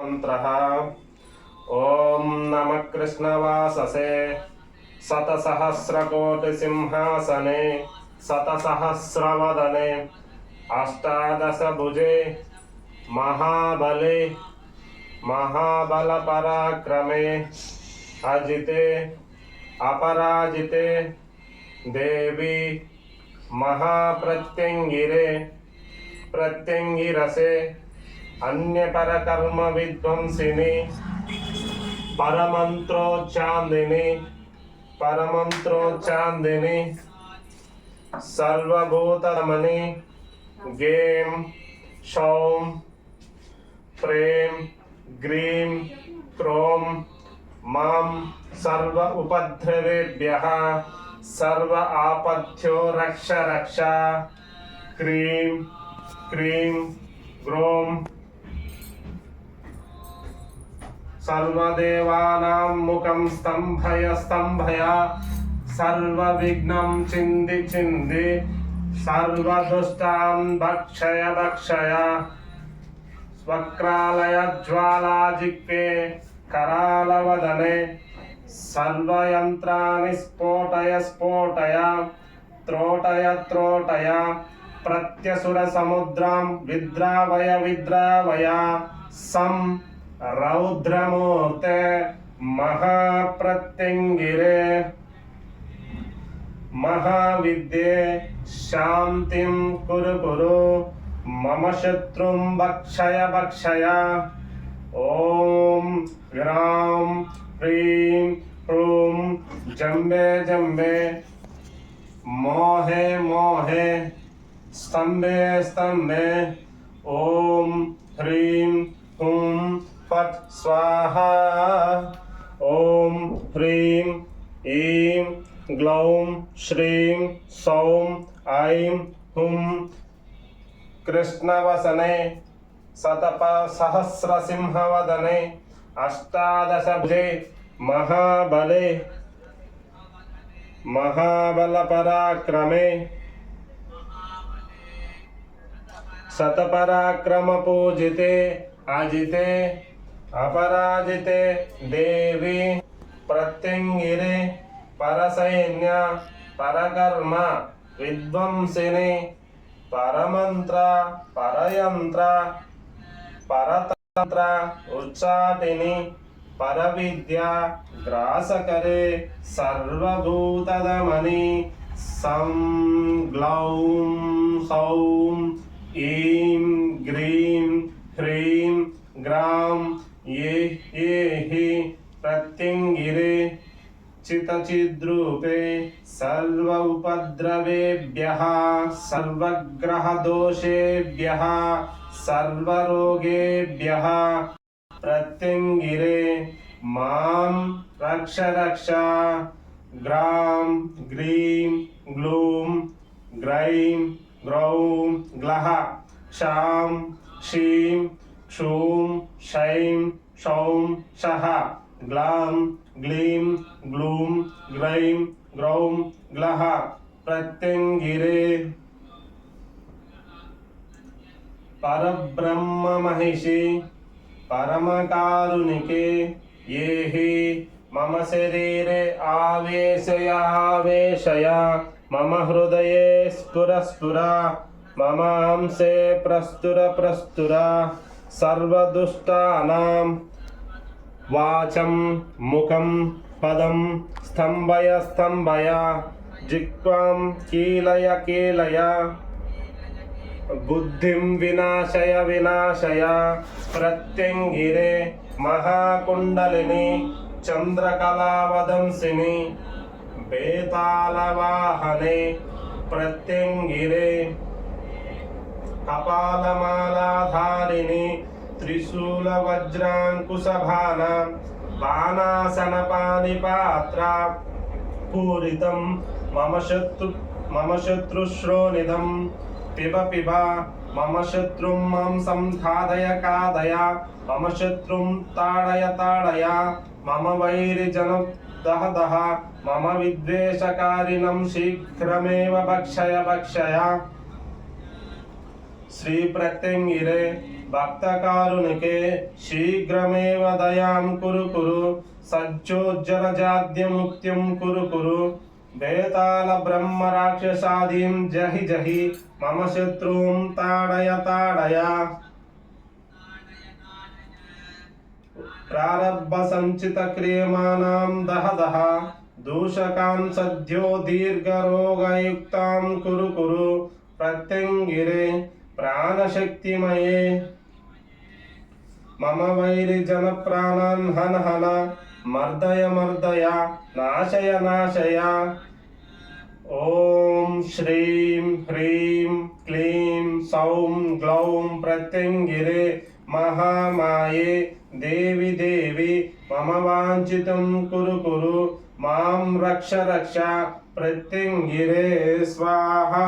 मन्त्रः। ॐ नमः कृष्णवाससे। शतसहस्रकोटिसिंहासने। शतसहस्रवदने। अष्टादशभुजे। महाबले। महाबलपराक्रमे। अजिते। अपराजिते। देवी। महाप्रत्यङ्गिरे। प्रत्यङ्गिरसे। अन्य कर्म विध्वंसिनी परमंत्रो चांदिनी परमंत्रो चांदिनी सर्वभूतरमणि। गेम सौम प्रेम, ग्रीम, क्रोम, माम, सर्व उपद्रवेभ्यः। सर्व आपथ्यो रक्ष रक्ष। क्रीम क्रीम, ग्रोम। ग्रों सर्वदेवानां मुखं स्तम्भय स्तम्भय सर्वविघ्नं चिन्धि चिन्धि सर्वदुष्टान् भक्षय भक्षय स्वक्रालयज्वालाजिह्वे करालवदने सर्वयन्त्राणि स्फोटय स्फोटय त्रोटय त्रोटय प्रत्यसुरसमुद्रां विद्रावय विद्रावय सं रौद्रमूर्ते महाप्रत्यङ्गिरे, महाविद्ये शान्तिं कुरु कुरु, मम शत्रुं भक्षय भक्षय ॐ ग्रां ह्रीं ह्रूं, जम्बे जम्बे, मोहे मोहे, स्तम्भे स्तम्भे। ॐ ह्रीं हुं फट् स्वाहा। ॐ ह्रीं, ईं, ग्लौं, श्रीं, सौं, ऐं हुं। कृष्णवसने शतपसहस्रसिंहवदने अष्टादशभुजे महाबले। महाबलपराक्रमे। शतपराक्रमपूजिते, अजिते। अपराजिते देवी प्रत्यङ्गिरे परसैन्य परकर्म विद्वंसिनि परमन्त्र परयन्त्र परतन्त्र उच्चाटिनि परविद्या ग्रासकरे सर्वभूतदमनि सं ग्लौं सौं ईं ग्रीं ह्रीं ग्रां ये ये हि प्रत्यङ्गिरे चितचिद्रूपे सर्व उपद्रवेभ्यः सर्वग्रहदोषेभ्यः, सर्वरोगेभ्यः। प्रत्यङ्गिरे माँ रक्ष रक्ष, ग्रां ग्रीं ग्लूं ग्रैं ग्रौं ग्लः क्षां గ్లీం గ్లూం గ్రైం గ్రౌం గ్లహ ప్రత్యంగిరే పరబ్రహ్మ మహిషి పరమకారుణికే ఏ హి మమ శరీరే ఆవేశయావేశయ మమ హృదయే స్ఫుర స్ఫుర మమ ప్రస్తుర ప్రస్తుర సర్వదుష్టానాం వాచం ముఖం పదం స్తంభయ స్తంభయ జిక్వాం కీలయ కీలయ బుద్ధిం వినాశయ వినాశయ ప్రత్యంగిరే మహాకుండలిని చంద్రకళావదంసిని బేతాళవాహనే ప్రత్యంగిరే కపాలమాలాధారిణి त्रिशूलवज्राङ्कुशभाना बाणासनपानिपात्रा पूरितं मम शत्रु मम शत्रुश्रोनिधं पिब पिब मम शत्रुं मां संखादय खादय मम शत्रुं ताडय ताडय मम वैरिजनं दह दह मम विद्वेषकारिणं शीघ्रमेव भक्षय भक्षय శ్రీ ప్రత్యంగిరే భక్తకారునికే శీఘ్రమేవ దయాం కురు కురు సజ్జోజ్జనజాద్యముక్త్యం కురు కురు వేతాళ బ్రహ్మ రాక్షసాదీం జహి జహి మమ శత్రుం తాడయ తాడయ ప్రారబ్ధ సంచిత క్రియమాణాం దహ దహ దూషకాం సద్యో దీర్ఘరోగయుక్తాం కురు కురు ప్రత్యంగిరే ప్రాణశక్తిమయే. మమ వైరి జన ప్రాణాన్ హన హన మర్దయ మర్దయ నాశయ నాశయ. ఓం శ్రీం హ్రీం క్లీం సౌం గ్లౌం ప్రత్యంగిరే మహామాయే. దేవి దేవి మమ వాంఛితం కురు కురు మాం రక్ష రక్ష ప్రత్యంగిరే స్వాహా.